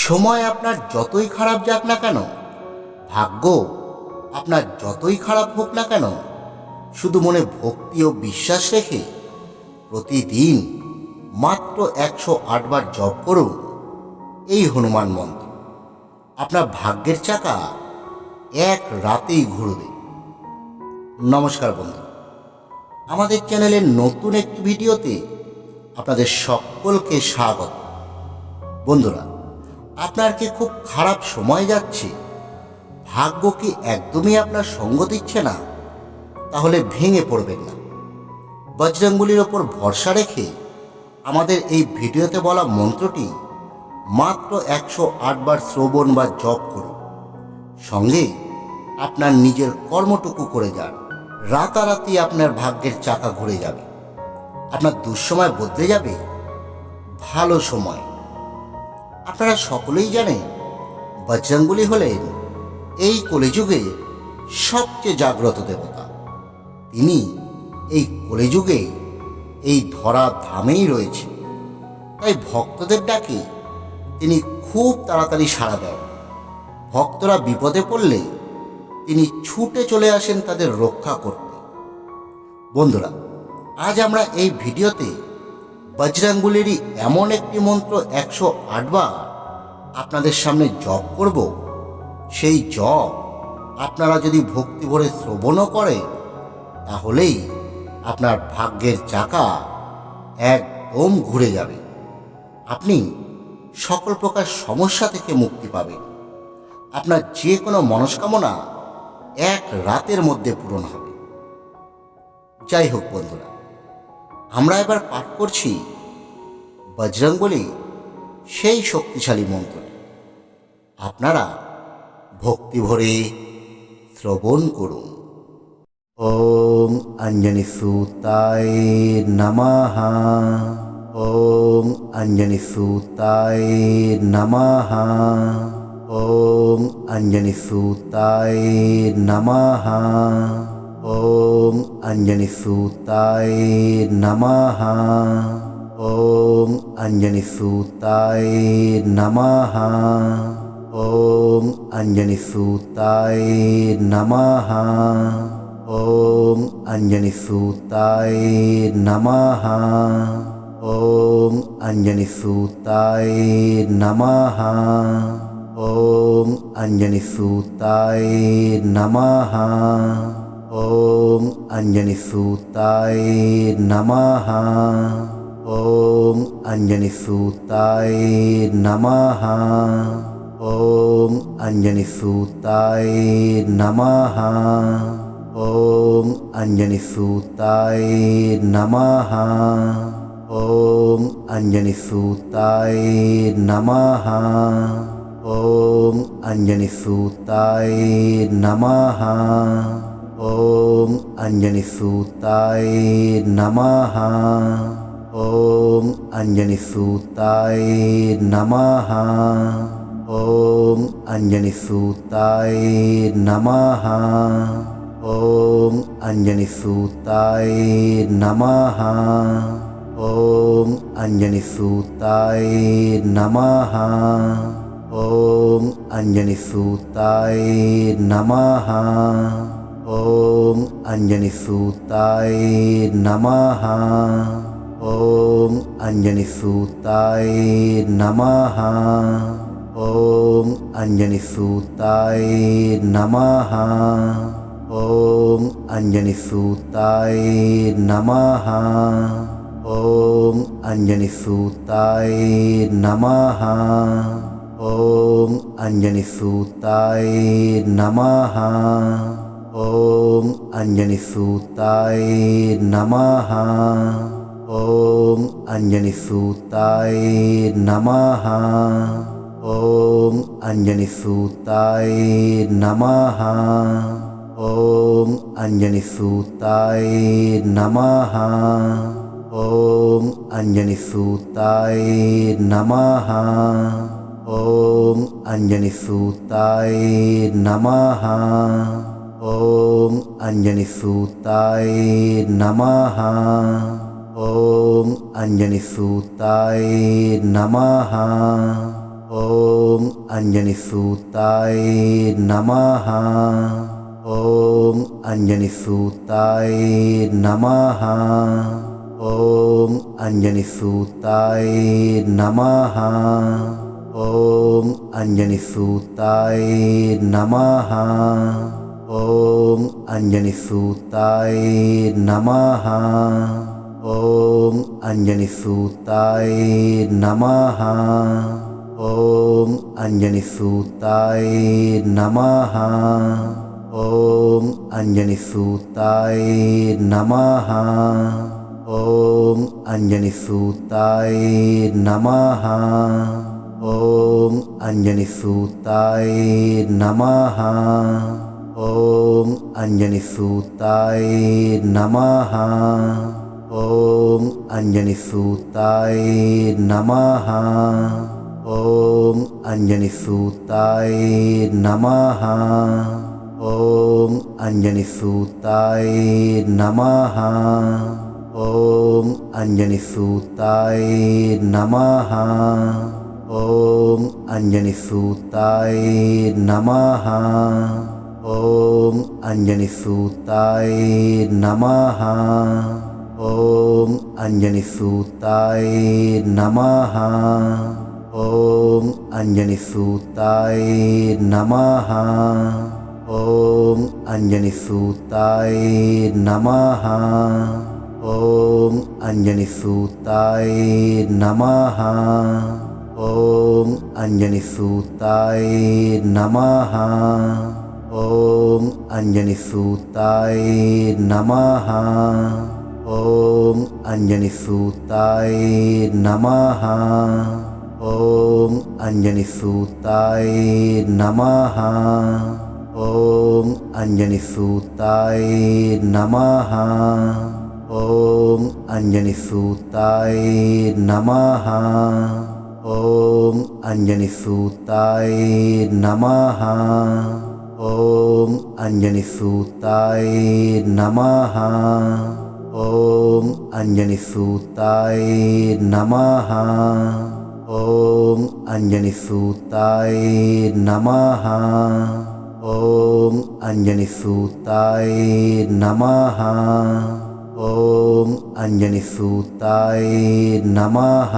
সময় আপনার যতই খারাপ যাক না কেন, ভাগ্য আপনার যতই খারাপ হোক না কেন, শুধু মনে ভক্তি ও বিশ্বাস রেখে প্রতিদিন মাত্র একশো আটবার জপ করুন। এই হনুমান মন্ত্র। আপনার ভাগ্যের চাকা এক রাতেই ঘুরবে। নমস্কার বন্ধু। আমাদের চ্যানেলের নতুন একটি ভিডিওতে আপনাদের সকলকে স্বাগত। বন্ধুরা আপনার কি খুব খারাপ সময় যাচ্ছে? ভাগ্য কি একদমই আপনার সঙ্গ দিচ্ছে না? তাহলে ভেঙে পড়বেন না। বজরঙ্গুলির ওপর ভরসা রেখে আমাদের এই ভিডিওতে বলা মন্ত্রটি মাত্র একশো আটবার শ্রবণ বা জপ করুন। সঙ্গে আপনার নিজের কর্মটুকু করে যান। রাতারাতি আপনার ভাগ্যের চাকা ঘুরে যাবে। আপনার দুঃসময় বদলে যাবে। ভালো সময়। আপনারা সকলেই জানেন, বজরঙ্গুলি হলেন এই কলিযুগে সবচেয়ে জাগ্রত দেবতা। তিনি এই কলিযুগে এই ধরা ধামেই রয়েছে। তাই ভক্তদের ডাকে তিনি খুব তাড়াতাড়ি সাড়া দেন। ভক্তরা বিপদে পড়লে তিনি ছুটে চলে আসেন তাদের রক্ষা করতে। বন্ধুরা, আজ আমরা এই ভিডিওতে বজরাঙ্গুলিরই এমন একটি মন্ত্র একশো আটবার আপনাদের সামনে জপ করব, সেই জপ আপনারা যদি ভক্তি ভরে শ্রবণও করে, তাহলেই আপনার ভাগ্যের চাকা একদম ঘুরে যাবে। আপনি সকল প্রকার সমস্যা থেকে মুক্তি পাবেন। আপনার যে কোনো মনস্কামনা এক রাতের মধ্যে পূরণ হবে। যাই হোক বন্ধুরা আমরা এবার পাঠ করছি বজরঙ্গলি সেই শক্তিশালী মন্ত্র। আপনারা ভক্তি ভরে শ্রবণ করুন। ওম অঞ্জনি সুতায় নমঃ। ওম অঞ্জনি সুতায় নমঃ। ওম অঞ্জনি সুতায় নমঃ। Om Anjani Sutai Namaha. Om Anjani Sutai Namaha. Om Anjani Sutai Namaha. Om Anjani Sutai Namaha. Om Anjani Sutai Namaha. Om Anjani Sutai Namaha. Om ॐ अञ्जनिसूताय नमः। ॐ अञ्जनिसूताय नमः। ॐ अञ्जनिसूताय नमः। ॐ अञ्जनिसूताय नमः। ॐ अञ्जनिसूताय नमः। ॐ अञ्जनिसूताय नमः। ಓಂ ಅಂಜನಿಸೂತಾಯ ನಮಃ ಓಂ ಅಂಜನಿಸೂತಾಯ ನಮಃ ಓಂ ಅಂಜನಿಸೂತಾಯ ನಮಃ ಓಂ ಅಂಜನಿಸೂತಾಯ ನಮಃ ಓಂ ಅಂಜನಿಸೂತಾಯ ನಮಃ ಓಂ ಅಂಜನಿಸೂತಾಯ ನಮಃ ॐ अञ्जनिसूताय नमः। ॐ अञ्जनिसूताय नमः। ॐ अञ्जनिसूताय नमः। ॐ अञ्जनिसूताय नमः। ॐ अञ्जनिसूताय नमः। ॐ अञ्जनिसूताय नमः। ಓಂ ಅಂಜನಿಸೂತಾಯ ನಮಃ ಓಂ ಅಂಜನಿಸೂತಾಯ ನಮಃ ಓಂ ಅಂಜನಿಸೂತಾಯ ನಮಃ ಓಂ ಅಂಜನಿಸೂತಾಯ ನಮಃ ಓಂ ಅಂಜನಿಸೂತಾಯ ನಮಃ ಓಂ ಅಂಜನಿಸೂತಾಯ ನಮಃ ಓಂ ಅಂಜನಿಸೂತಾಯ ನಮಃ ಓಂ ಅಂಜನಿಸೂತಾಯ ನಮಃ ಓಂ ಅಂಜನಿಸೂತಾಯ ನಮಃ ಓಂ ಅಂಜನಿಸೂತಾಯ ನಮಃ ಓಂ ಅಂಜನಿಸೂತಾಯ ನಮಃ ಓಂ ಅಂಜನಿಸೂತಾಯ ನಮಃ ಓಂ ಅಂಜನಿ ಸೂತಾಯಿ ನಮಃ ಓಂ ಅಂಜನಿ ಸೂತಾಯಿ ನಮಃ ಓಂ ಅಂಜನಿ ಸೂತಾಯಿ ನಮಃ ಓಂ ಅಂಜನಿ ಸೂತಾಯಿ ನಮಃ ಓಂ ಅಂಜನಿ ಸೂತಾಯಿ ನಮಃ ಓಂ ಅಂಜನಿ ಸೂತಾಯಿ ನಮಃ ॐ अञ्जनिसूताय नमः ॐ अञ्जनिसूताय नमः ॐ अञ्जनिसूताय नमः ॐ अञ्जनिसूताय नमः ॐ अञ्जनिसूताय नमः ॐ अञ्जनिसूताय नमः ಓಂ ಅಂಜನಿಸೂತಾಯ ನಮಃ ಓಂ ಅಂಜನಿಸೂತಾಯ ನಮಃ ಓಂ ಅಂಜನಿಸೂತಾಯ ನಮಃ ಓಂ ಅಂಜನಿಸೂತಾಯ ನಮಃ ಓಂ ಅಂಜನಿಸೂತಾಯ ನಮಃ ಓಂ ಅಂಜನಿಸೂತಾಯ ನಮಃ ಓಂ ಅಂಜನಿ ಸೂತಾಯಿ ನಮಃ ಓಂ ಅಂಜನಿ ಸೂತಾಯಿ ನಮಃ ಓಂ ಅಂಜನಿ ಸೂತಾಯಿ ನಮಃ ಓಂ ಅಂಜನಿ ಸೂತಾಯಿ ನಮಃ ಓಂ ಅಂಜನಿ ಸೂತಾಯಿ ನಮಃ ಓಂ ಅಂಜನಿ ಸೂತಾಯಿ ನಮಃ ഓം അഞ്ജനി സൂത്തായ നമഃ ഓം അഞ്ജനി സൂത്തായ നമഃ ഓം അഞ്ജനി സൂത്തായ നമഃ ഓം അഞ്ജനി സൂത്തായ നമഃ ഓം അഞ്ജനി സൂത്തായ നമഃ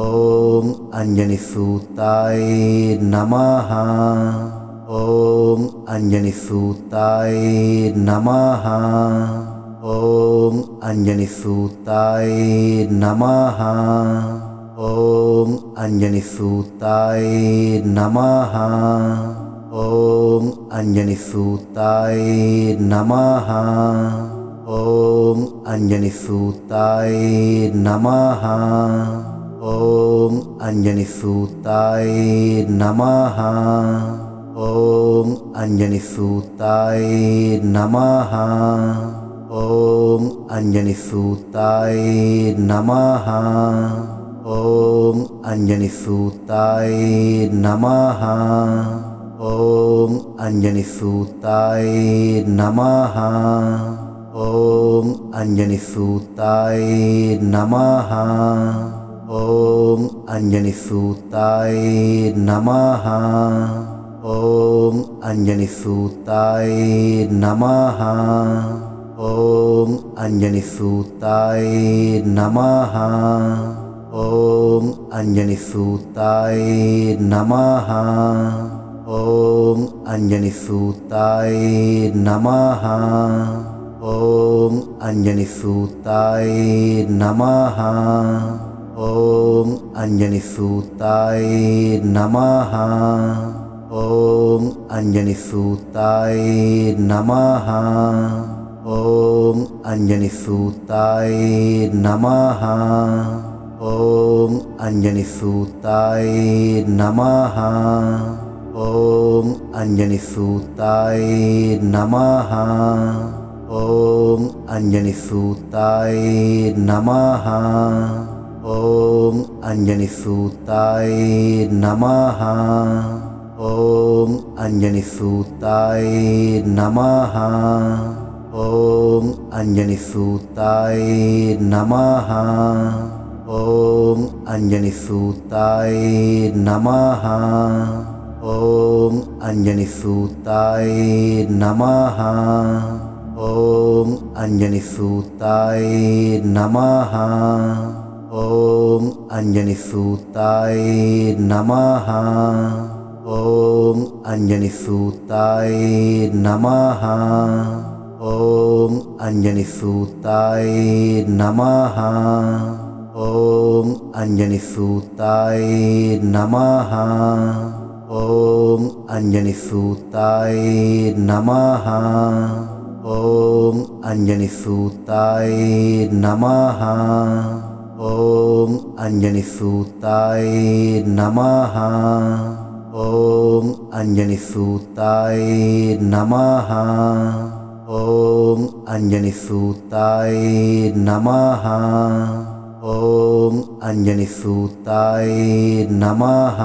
ഓം അഞ്ജനി സൂത്തായ നമഃ ॐ अञ्जनिसूताय नमः ॐ अञ्जनिसूताय नमः ॐ अञ्जनिसूताय नमः ॐ अञ्जनिसूताय नमः ॐ अञ्जनिसूताय नमः ॐ अञ्जनिसूताय नमः ಓಂ ಅಂಜನಿಸೂತಾಯ ನಮಃ ಓಂ ಅಂಜನಿಸೂತಾಯ ನಮಃ ಓಂ ಅಂಜನಿಸೂತಾಯ ನಮಃ ಓಂ ಅಂಜನಿಸೂತಾಯ ನಮಃ ಓಂ ಅಂಜನಿಸೂತಾಯ ನಮಃ ಓಂ ಅಂಜನಿಸೂತಾಯ ನಮಃ ॐ अञ्जनिसूताय नमः। ॐ अञ्जनिसूताय नमः। ॐ अञ्जनिसूताय नमः। ॐ अञ्जनिसूताय नमः। ॐ अञ्जनिसूताय नमः। ॐ अञ्जनिसूताय नमः ಅಂಜನಿ ಸೂತಾಯ ನಮಃ ಓಂ ಅಂಜನಿ ಸೂತಾಯ ನಮಃ ಓಂ ಅಂಜನಿ ಸೂತಾಯ ನಮಃ ಓಂ ಅಂಜನಿ ಸೂತಾಯ ನಮಃ ಓಂ ಅಂಜನಿ ಸೂತಾಯ ನಮಃ ಓಂ ಅಂಜನಿ ಸೂತಾಯ ನಮಃ ॐ अञ्जनिसूताय नमः। ॐ अञ्जनिसूताय नमः। ॐ अञ्जनिसूताय नमः। ॐ अञ्जनिसूताय नमः। ॐ अञ्जनिसूताय नमः। ॐ अञ्जनिसूताय नमः ಓಂ ಅಂಜನಿಸೂತಾಯ ನಮಃ ಓಂ ಅಂಜನಿಸೂತಾಯ ನಮಃ ಓಂ ಅಂಜನಿಸೂತಾಯ ನಮಃ ಓಂ ಅಂಜನಿಸೂತಾಯ ನಮಃ ಓಂ ಅಂಜನಿಸೂತಾಯ ನಮಃ ಓಂ ಅಂಜನಿಸೂತಾಯ ನಮಃ ॐ अञ्जनिसूताय नमः। ॐ अञ्जनिसूताय नमः। ॐ अञ्जनिसूताय नमः